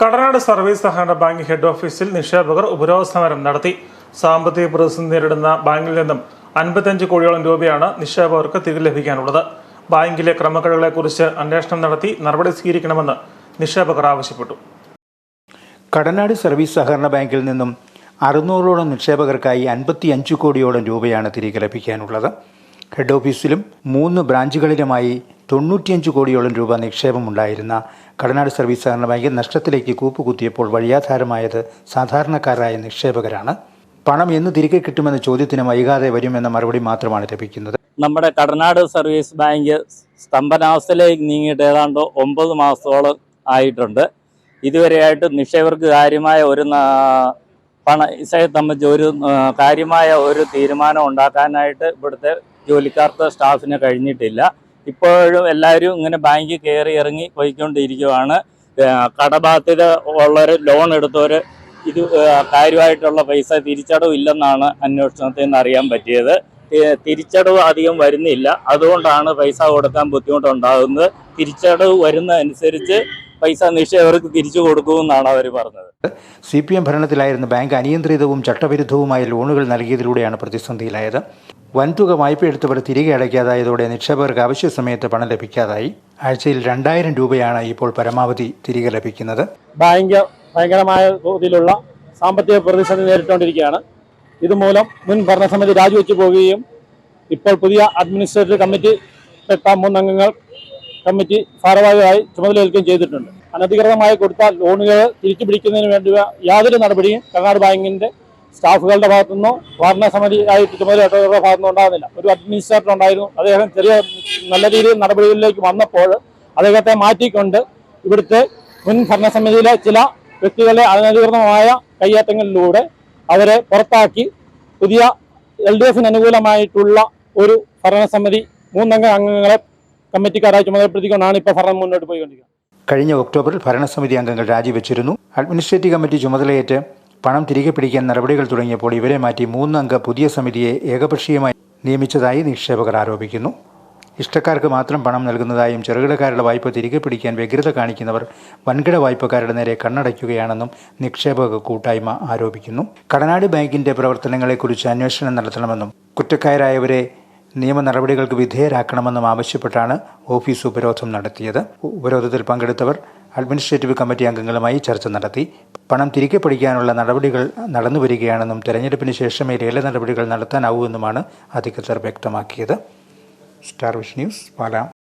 Kadanad service സഹകരണ bank head ഓഫീസിൽ നിക്ഷേപകർ ഉപരോധ സമരം നടത്തി. സാമ്പത്തിക പ്രതിസന്ധി നേരിടുന്ന ബാങ്കിൽ നിന്നും അൻപത്തിയഞ്ച് കോടിയോളം രൂപയാണ് നിക്ഷേപകർക്ക് തിരികെ ലഭിക്കാനുള്ളത്. ബാങ്കിലെ ക്രമക്കേടുകളെക്കുറിച്ച് അന്വേഷണം നടത്തി നടപടി സ്വീകരിക്കണമെന്ന് നിക്ഷേപകർ ആവശ്യപ്പെട്ടു. കടനാട് സർവീസ് സഹകരണ ബാങ്കിൽ നിന്നും അറുന്നൂറോളം നിക്ഷേപകർക്കായി അൻപത്തി അഞ്ച് കോടിയോളം രൂപയാണ് തിരികെ ലഭിക്കാനുള്ളത്. ഹെഡ് ഓഫീസിലും മൂന്ന് ബ്രാഞ്ചുകളിലുമായി തൊണ്ണൂറ്റിയഞ്ച് കോടിയോളം രൂപ നിക്ഷേപമുണ്ടായിരുന്ന കടനാട് സർവീസ് സഹകരണ ബാങ്ക് നഷ്ടത്തിലേക്ക് കൂപ്പുകുത്തിയപ്പോൾ വഴിയാധാരമായത് സാധാരണക്കാരായ നിക്ഷേപകരാണ്. പണം എന്ന് തിരികെ കിട്ടുമെന്ന ചോദ്യത്തിന് വൈകാതെ വരുമെന്ന മറുപടി മാത്രമാണ് ലഭിക്കുന്നത്. നമ്മുടെ കടനാട് സർവീസ് ബാങ്ക് സ്തംഭനാവസ്ഥയിലേക്ക് നീങ്ങിയിട്ട് ഏതാണ്ട് ഒമ്പത് മാസത്തോളം ആയിട്ടുണ്ട്. ഇതുവരെയായിട്ട് നിക്ഷേപകർക്ക് കാര്യമായ ഒരു പണ ഇസയെ സംബന്ധിച്ച് ഒരു കാര്യമായ ഒരു തീരുമാനം ഉണ്ടാക്കാനായിട്ട് ഇവിടുത്തെ ജോലിക്കാർക്ക് സ്റ്റാഫിന് കഴിഞ്ഞിട്ടില്ല. ഇപ്പോഴും എല്ലാവരും ഇങ്ങനെ ബാങ്കിൽ കയറി ഇറങ്ങി പോയിക്കൊണ്ടിരിക്കുവാണ്. കടബാധ്യത ഉള്ളവർ ലോൺ എടുത്തവർ ഇത് കാര്യമായിട്ടുള്ള പൈസ തിരിച്ചടവ് ഇല്ലെന്നാണ് അന്വേഷണത്തിൽ നിന്ന് അറിയാൻ പറ്റിയത്. തിരിച്ചടവ് അധികം വരുന്നില്ല. അതുകൊണ്ടാണ് പൈസ കൊടുക്കാൻ ബുദ്ധിമുട്ടുണ്ടാകുന്നത്. തിരിച്ചടവ് വരുന്നതനുസരിച്ച് പൈസ നിക്ഷേപകർക്ക് തിരിച്ചു കൊടുക്കുമെന്നാണ് അവർ പറഞ്ഞത്. സി പി എം ഭരണത്തിലായിരുന്ന ബാങ്ക് അനിയന്ത്രിതവും ചട്ടവിരുദ്ധവുമായ ലോണുകൾ നൽകിയതിലൂടെയാണ് പ്രതിസന്ധിയിലായത്. വൻതുക വായ്പയെടുത്തവർ തിരികെ അടയ്ക്കാതായതോടെ നിക്ഷേപകർക്ക് ആവശ്യ സമയത്ത് പണം ലഭിക്കാതായി. ആഴ്ചയിൽ രണ്ടായിരം രൂപയാണ് ഇപ്പോൾ പരമാവധി തിരികെ ലഭിക്കുന്നത്. ബാങ്ക് ഭയങ്കരമായ തോതിലുള്ള സാമ്പത്തിക പ്രതിസന്ധി നേരിട്ടുകൊണ്ടിരിക്കുകയാണ്. ഇതുമൂലം മുൻ ഭരണസമിതി രാജിവെച്ചു പോവുകയും ഇപ്പോൾ പുതിയ അഡ്മിനിസ്ട്രേറ്റീവ് കമ്മിറ്റി പെട്ട മൂന്നംഗങ്ങൾ കമ്മിറ്റി ഭാരവാഹികളായി ചുമതലയേൽക്കുകയും ചെയ്തിട്ടുണ്ട്. അനധികൃതമായി കൊടുത്ത ലോണുകൾ തിരിച്ചു പിടിക്കുന്നതിന് വേണ്ടി യാതൊരു നടപടിയും കർണാടക ബാങ്കിന്റെ സ്റ്റാഫുകളുടെ ഭാഗത്തുനിന്നോ ഭരണസമിതി ആയിട്ട് ചുമതലയുടെ ഭാഗത്തുനിന്നോ ഉണ്ടാകുന്നില്ല. ഒരു അഡ്മിനിസ്ട്രേറ്റർ ഉണ്ടായിരുന്നു. അദ്ദേഹം ചെറിയ നല്ല രീതിയിൽ നടപടികളിലേക്ക് വന്നപ്പോൾ അദ്ദേഹത്തെ മാറ്റിക്കൊണ്ട് ഇവിടുത്തെ മുൻ ഭരണസമിതിയിലെ ചില വ്യക്തികളെ അനധികൃതമായ കയ്യേറ്റങ്ങളിലൂടെ അവരെ പുറത്താക്കി പുതിയ എൽ ഡി എഫിന് അനുകൂലമായിട്ടുള്ള ഒരു ഭരണസമിതി മൂന്നംഗ അംഗങ്ങളെ കമ്മിറ്റിക്കാരായി ചുമതലപ്പെടുത്തിക്കൊണ്ടാണ് ഇപ്പോൾ ഭരണം മുന്നോട്ട് പോയിക്കൊണ്ടിരിക്കുന്നത്. കഴിഞ്ഞ ഒക്ടോബറിൽ ഭരണസമിതി അംഗങ്ങൾ രാജിവെച്ചിരുന്നു. അഡ്മിനിസ്ട്രേറ്റീവ് കമ്മിറ്റി ചുമതലയേറ്റ് പണം തിരികെ പിടിക്കാൻ നടപടികൾ തുടങ്ങിയപ്പോൾ ഇവരെ മാറ്റി മൂന്നംഗ പുതിയ സമിതിയെ ഏകപക്ഷീയമായി നിയമിച്ചതായി നിക്ഷേപകർ ആരോപിക്കുന്നു. ഇഷ്ടക്കാർക്ക് മാത്രം പണം നൽകുന്നതായും ചെറുകിടക്കാരുടെ വായ്പ തിരികെ പിടിക്കാൻ വ്യഗ്രത കാണിക്കുന്നവർ വൻകിട വായ്പക്കാരുടെ നേരെ കണ്ണടയ്ക്കുകയാണെന്നും നിക്ഷേപക കൂട്ടായ്മ ആരോപിക്കുന്നു. കടനാട് ബാങ്കിന്റെ പ്രവർത്തനങ്ങളെക്കുറിച്ച് അന്വേഷണം നടത്തണമെന്നും കുറ്റക്കാരായവരെ നിയമ നടപടികൾക്ക് വിധേയരാക്കണമെന്നും ആവശ്യപ്പെട്ടാണ് ഓഫീസ് ഉപരോധം നടത്തിയത്. ഉപരോധത്തിൽ പങ്കെടുത്തവർ അഡ്മിനിസ്ട്രേറ്റീവ് കമ്മിറ്റി അംഗങ്ങളുമായി ചർച്ച നടത്തി. പണം തിരികെ പിടിക്കാനുള്ള നടപടികൾ നടന്നു വരികയാണെന്നും തെരഞ്ഞെടുപ്പിന് ശേഷമേ ലേല നടപടികൾ നടത്താനാവൂ എന്നുമാണ് അധികൃതർ വ്യക്തമാക്കിയത്. Star vision news പാലാം.